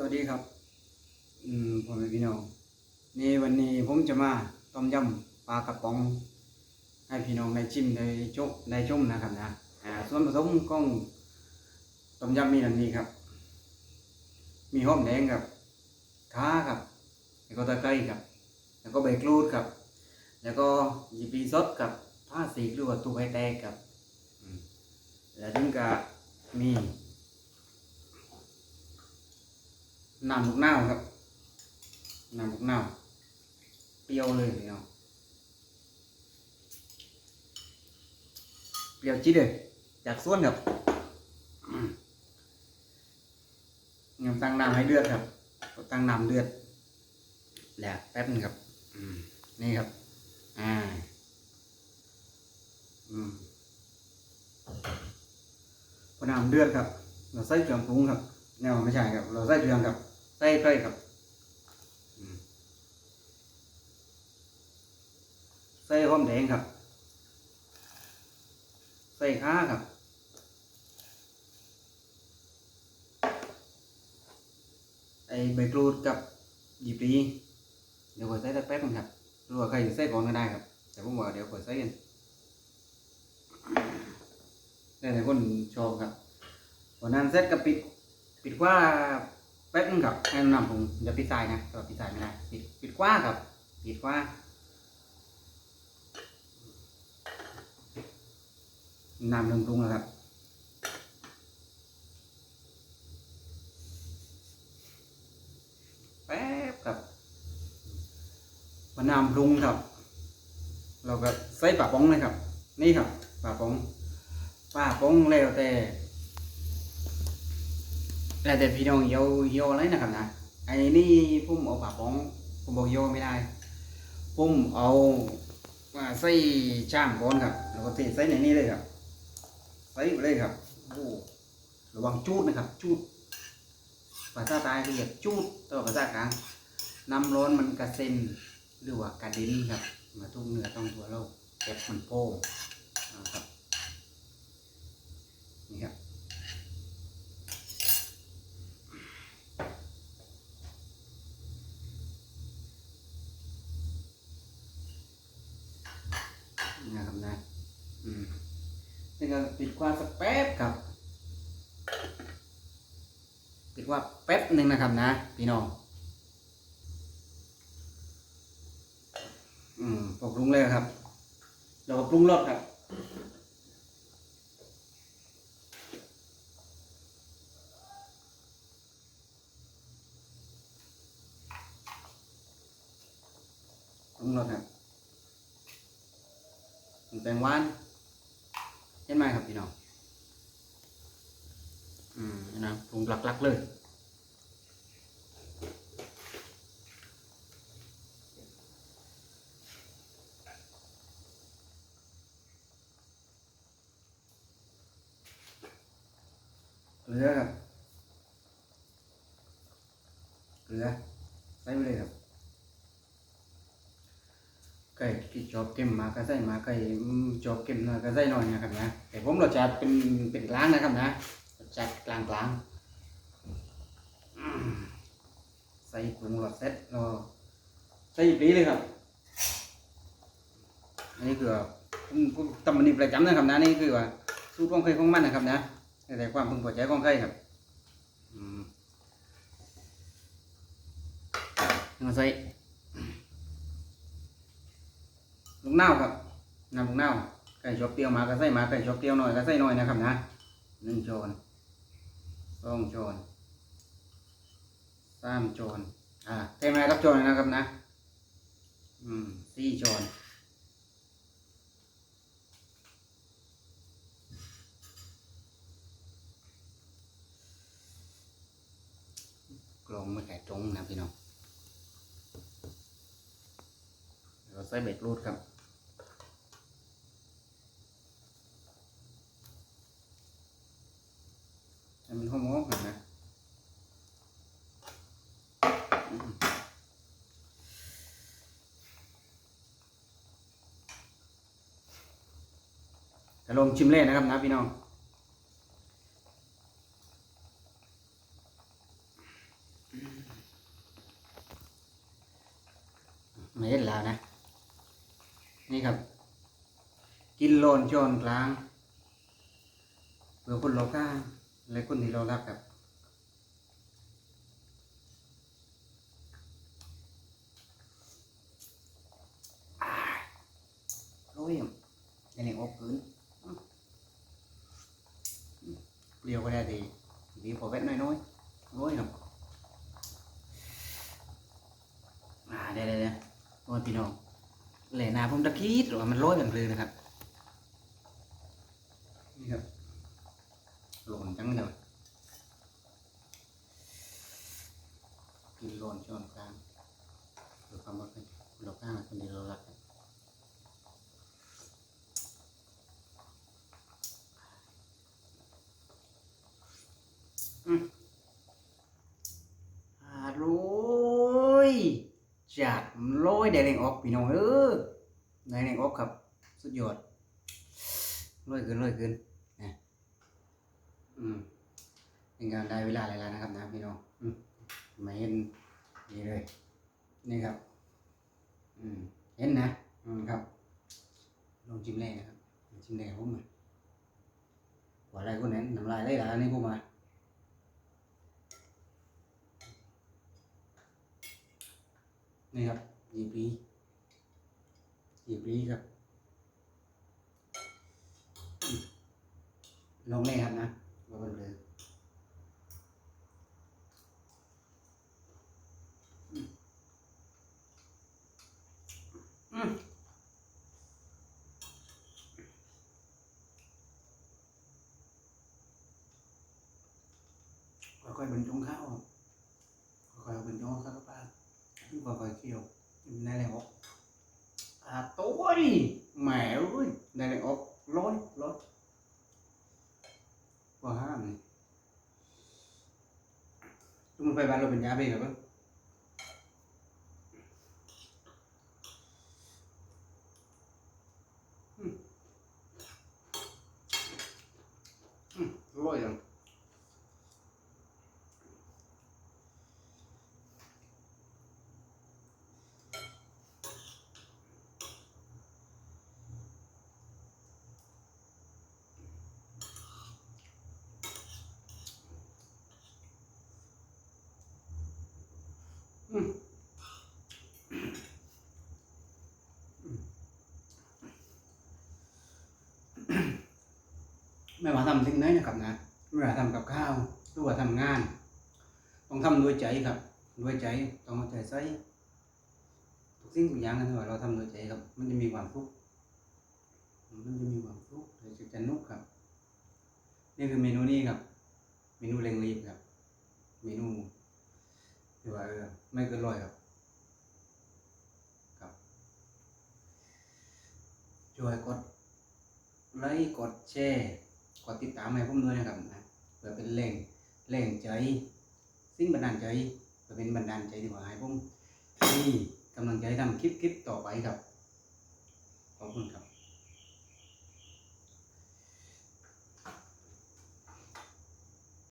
สวัสดีครับ อืมพ่อแม่พี่น้องนี่วันนี้ผมจะมาต้มยำปลากระป๋อง ให้พี่น้องได้ชิมได้ชมได้ชมนะครับนะอ่าส่วนผสมของต้มยำมีดังนี้ครับ มีหอมแดงครับข่าครับ แล้วก็ตะไคร้ครับ แล้วก็ใบกรูดครับ แล้วก็ยีปีสดกับผ้าสีหรือว่าตูไข่แตกครับแล้วถึงก็มี น้ำลูกนาวครับน้ำลูกนาวเปรี้ยวเลยพี่น้องเปรี้ยวจี๊ดเลยจากสวนครับอืมงั้นตั้งน้ำให้เดือดครับ ตั้งน้ำเดือดแล้วแป๊บนึงครับอืมนี่ครับ อ่า อืมพอน้ำเดือดครับ เราใส่เครื่องปรุงครับแนวไม่ใช่ครับ เราใส่เครื่องครับ ใส่ไก่ครับใส่หอมแดงครับ ใส่ข่าครับไอใบกรูดกับหยิบปีเดี๋ยวกดใส่สักแป๊บนึงครับรือว่าใครจะใส่ก่อนก็ได้ครับ แต่ผมว่าเดี๋ยวกดใส่กันแต่แต่คนชอบครับวันนั้นเสร็จก็ปิดปิดว่า แป๊บนึงครับให้น้ำผมอย่าปิดสายนะก็ปิดสายไม่ได้ปิดปิดกว้างครับปิดกว้างน้ำเริ่มปรุงแล้วครับแป๊บครับพอน้ำปรุงครับ เราก็ใส่ปลาป๋องเลยครับ นี่ครับปลาป๋องปลาป๋องแล้วแต่ แล้วแต่พี่น้องโยโยอะไรนะครับนะไอ้นี่ผมเอาปลาป๋องผมบอกโยไม่ได้ผมเอาใส่ช่างก่อนครับแล้วก็เทใส่ในนี้เลยครับใส่ไปเลยครับโอ้ระวังจูดนะครับจูดภาษาใต้เขาเรียกจูดตัวภาษากลางน้ำร้อนมันกระเซ็นหรือว่ากระเด็นครับ มาทุ่งเนื้อต้องตัวเราเก็บมันโป้งนะครับนี่ครับ นะครับนะ อืม นี่ก็ปิดกว่าสักแป๊บครับ ปิดว่าแป๊บหนึ่งนะครับนะ พี่น้องอืมปรุงเลยครับ เราก็ปรุงรสครับปรุงรสครับแตงหวาน เห็นไหมครับพี่น้องอืมนะปรุงหลักๆเลยเกลือครับเกลือใส่ไปเลยครับ ไก่ที่ชอบเค็มมาก็ใส่มากไก่อืมชอบเค็มน้อยก็ใส่น้อยนะครับนะแต่ผมเราติเป็นเป็นกลางนะครับนะรสชาติกลางกลางใส่ปรุงรสเสร็จแล้วใส่ปีเลยครับอันนี้คือผมทำมันนี่ประจำนะครับนะนี่คือว่าสูตรของใครของมันนะครับนะแต่ความพึงพอใจของใครครับอืมาใส่ ลู กเน่าครับน้ำลูกเน่าไก่ชอบเปรี้ยวมาก็ใส่มาไก่ชอบเปรี้ยวหน่อยก็ใส่หน่อยนะครับนะหนึ่งช้อนสองช้อนสามช้อนอ่าเต็มเลยครับช้อนนะครับนะ อืมสี่ช้อนกลองไม่ไก่ตรงนะพี่น้องเราใส่เบ็ดรูดครับ จะลงชิมเล่นนะครับนะพี่น้องไม่เห็นแล้วนะ นี่ครับ กินโลนจนกลางเพื่อคนเราก้าและคนที่เรารักครับ เปรี้ยวก็ได้ดีดีพอแวดน้อยๆร้อยครับอ่าเดี๋ยวเดี๋ยเดี๋ยวตัวพี่น้องเหล่นาผมตะกี้หรือว่ามันร้อยกันเลยนะครับนี่ครับหล่นจังเลยกินหล่นช้อนกลางหรือความว่าเป็นเราข้างคนเดียวเรารักน อร่อ ยจัดร้อยได้แรงออกพี่น้องเออได้แรงออกครับ สุดยอดร้อยเกินร้อยเกินนะอืมเป็นการได้เวลาหลายๆนะครับนะพี่น้องอืมมาเห็นนี่เลย นี่ครับ อืมเห็นนะอืมครับลองจิ้มแรกนะครับจิ้มแรกผมมาว่าอะไรก็เน้นน้ำลายได้ละนี่ผมมา นี่ครับยีบรียีบรีครับอืมลงเลยครับนะว่าเป็นเลยอืมอืมค่อยๆบรรจงข้าวครับค่อยๆบรรจงข้าวเข้าไป ที่ค่อยๆเคี่ยวได้แรงออกอ่าตัวดิแหมเอ้ยได้แรงออกร้อยร้อยว่าห้ามนี่ทุกมันไปบ้านเราเป็นยาเบ้ครับอืมอืมร้อยจัง อืม ไม่ว่าทำสิ่งไหนนะครับนะไม่ว่าทำกับข้าวหรือว่าทำงาน ต้องทำด้วยใจครับด้วยใจต้องเอาใจใส่ทุกสิ่งทุกอย่างนะที่ว่าเราทำด้วยใจครับ มันจะมีความสุขมันจะมีความสุขเลยจะจะนุกครับ นี่คือเมนูนี้ครับ เมนูเร่งรีบครับ เมนูที่ว่าไม่เกินร้อยครับครับช่วยกดไลค์กดแชร์ ดติดตามให้ผมด้วยนะครับนะเพื่อเป็นแรงแรงใจ สิ่งบันดาลใจเพื่อเป็นบันดาลใจที่ว่าให้ผมมีกำลังใจทำคลิปคลิปต่อไปครับขอบคุณครับ